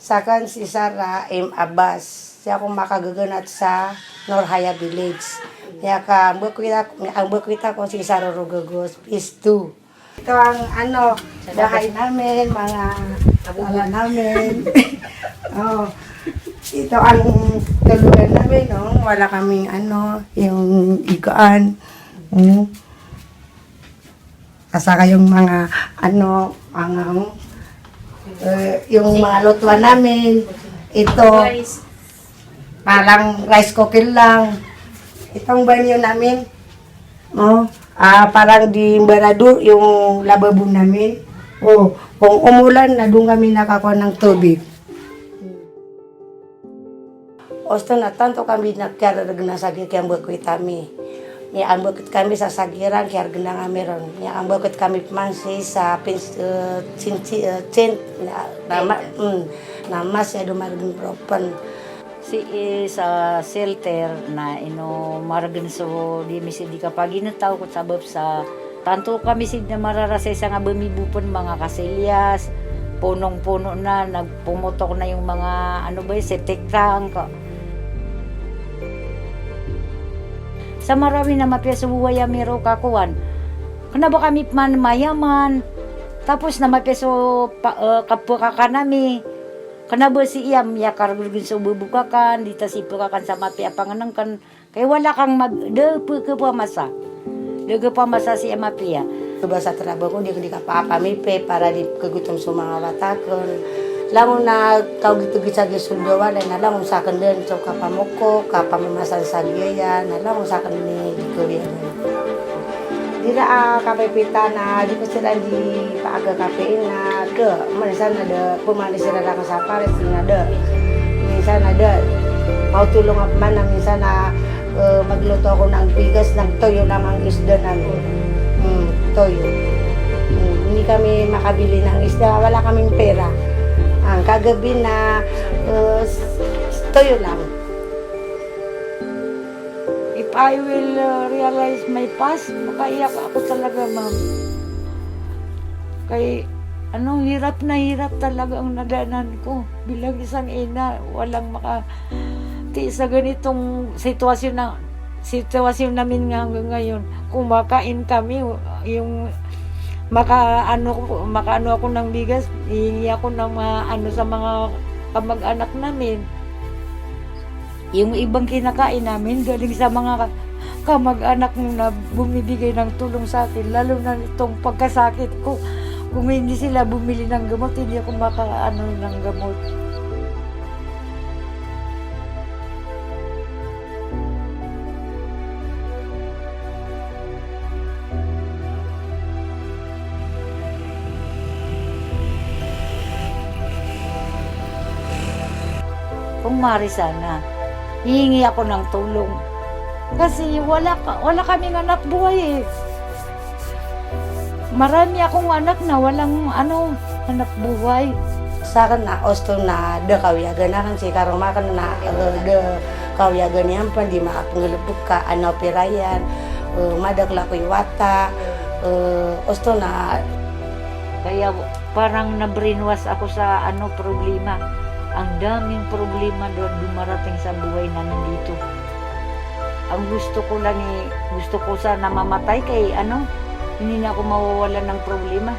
Sakan si Sara M. Abbas. Siya akong makagaganat sa Norhaya Village. Kaya ka, ang bukwita, ang bukwita ko si Sara Rugagos, Phase 2. Ito ang ano, bahay namin, mga ala namin. oh, ito ang tulugan namin, no? Wala kaming ano, yung ikaan. Mm. Kasaka yung mga ano, ang eh, yung mga lutuan namin. Ito, parang rice cooker lang. Itong banyo namin, oh, ah, parang di barado yung lababo namin. Oh, kung umulan na doon kami nakakuha ng tubig. Osto na tanto kami nagkarag na sa kaya bukit kami. Ni ang bukit kami sa sagiran kaya ganda nga meron. Ni ang bukit kami man si sa pins uh, cin uh, cin na nama mm, nama siya dumaragin propan. Si is sa shelter na ino maragan so di mi di kapag inataw ko sabab sa tanto kami sid na mararasay sa nga bumibupon mga kaselyas punong-puno na nagpumutok na yung mga ano ba yung septic tank sa marami na mapya sa buwaya miro kakuan. Kana ba kami man mayaman. Tapos na mapya so pa, uh, kapwa ka nami. Kana ba si iyam ya karugin sa bubukakan dita si pukakan sa mapya panganang kan kay wala kang mag pu ke pa masa. De ke pa masa si mapya Diba sa trabaho ko, di ko di ka pakakamipe para di kagutom sa Lamang na kau gitu bisa gisuldo wala na lamang sa akin din so kapamuko, kapamamasan sa gaya, na lamang sa akin ni ko yan. Di na ah, kapipita na di ko sila di paaga kapein na de, manisan na de, pumalis sila na sa pares na de. Minsan na de, mau tulong ako man na minsan na eh, magluto ako ng bigas, nagtoyo lang ang isda namin. Mm, toyo. Mm, hindi kami makabili ng isda, wala kaming pera. Ang kagabi na uh, toyo lang. if I will uh, realize my past makaiyak ako talaga ma'am kay ano hirap na hirap talaga ang nadanan ko bilang isang ina walang maka ti sa ganitong sitwasyon na sitwasyon namin nga hanggang ngayon kumakain kami yung maka ano ko- maka ano ako ng bigas hihingi ako ng mga ano sa mga kamag-anak namin. Yung ibang kinakain namin galing sa mga ka- kamag-anak na bumibigay ng tulong sa akin lalo na itong pagkasakit ko. Kung hindi sila bumili ng gamot hindi ako makaano ng gamot kung mari sana, hihingi ako ng tulong. Kasi wala, ka, wala kaming anak buhay eh. Marami akong anak na walang ano, anak buhay. Sa akin na osto na de kawiyagan na kan si karong makan na de kawiyagan yan pa di makapangalubog ka ano pirayan uh, madagla ko iwata uh, osto na Kaya parang na-brainwash ako sa ano problema. Ang daming problema doon dumarating sa buhay namin dito. Ang gusto ko lang eh, gusto ko sana mamatay kay ano, hindi na ako mawawalan ng problema.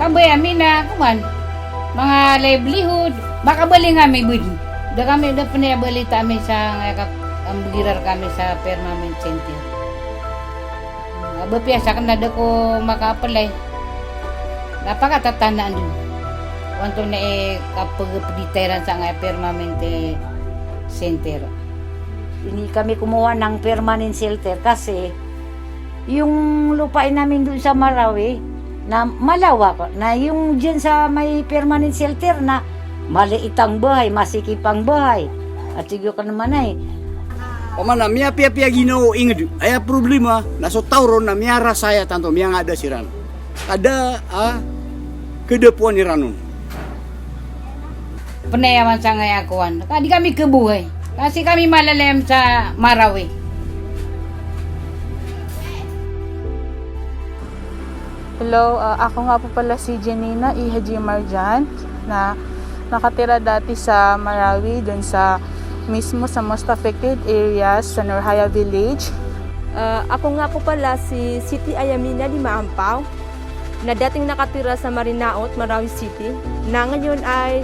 Kabay amin na kuman mga livelihood baka bali nga may bud da kami da pinabalita amin sa ang girar kami sa permanent center. Aba piyasa kan na ko makapalay. Napakatatandaan dun wanto na eh kapag pagditeran sa nga permanent center Hindi kami kumuha ng permanent shelter kasi yung lupain namin doon sa Marawi na malawak na yung dyan sa may permanent shelter na maliit ang bahay, masikip ang bahay. At siguro ka naman ay, O mana mia pia pia ginoo inged aya problema naso tauron na mia rasaya tanto mia nga ada siran. Ada a kedepuan ni ranun. panayaman sa nga akuan kadi kami kebuhay kasi kami malalayam sa Marawi Hello, ah, ako nga po pala si Janina Ihaji Marjan na nakatira dati sa Marawi, dun sa mismo sa most affected areas sa Norhaya Village. Ah, ako nga po pala si Siti Ayamina di Maampaw na dating nakatira sa Marinaot, Marawi City na ngayon ay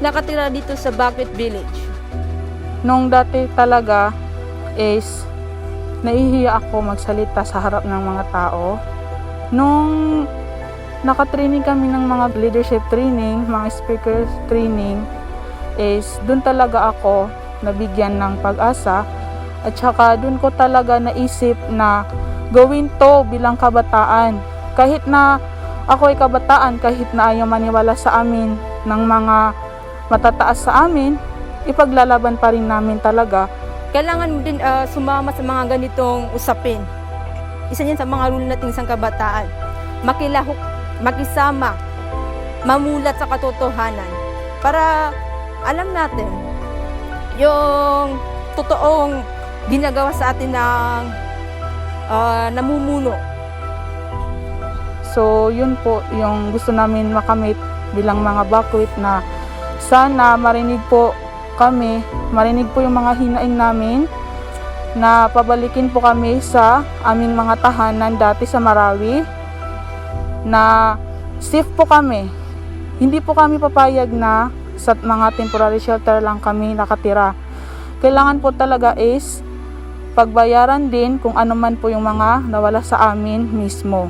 nakatira dito sa Bakwit Village. Nung dati talaga is nahihiya ako magsalita sa harap ng mga tao. Nung nakatraining kami ng mga leadership training, mga speaker training, is dun talaga ako nabigyan ng pag-asa at saka dun ko talaga naisip na gawin to bilang kabataan. Kahit na ako ay kabataan, kahit na ayaw maniwala sa amin ng mga matataas sa amin, ipaglalaban pa rin namin talaga Kailangan din ah, sumama sa mga ganitong usapin. Isa yan sa mga rule nating isang kabataan. Makilahok, makisama, mamulat sa katotohanan para alam natin yung totoong ginagawa sa atin ng ah, namumuno. So, yun po yung gusto namin makamit bilang mga bakwit na sana marinig po kami, marinig po yung mga hinaing namin na pabalikin po kami sa aming mga tahanan dati sa Marawi na safe po kami. Hindi po kami papayag na sa mga temporary shelter lang kami nakatira. Kailangan po talaga is pagbayaran din kung ano man po yung mga nawala sa amin mismo.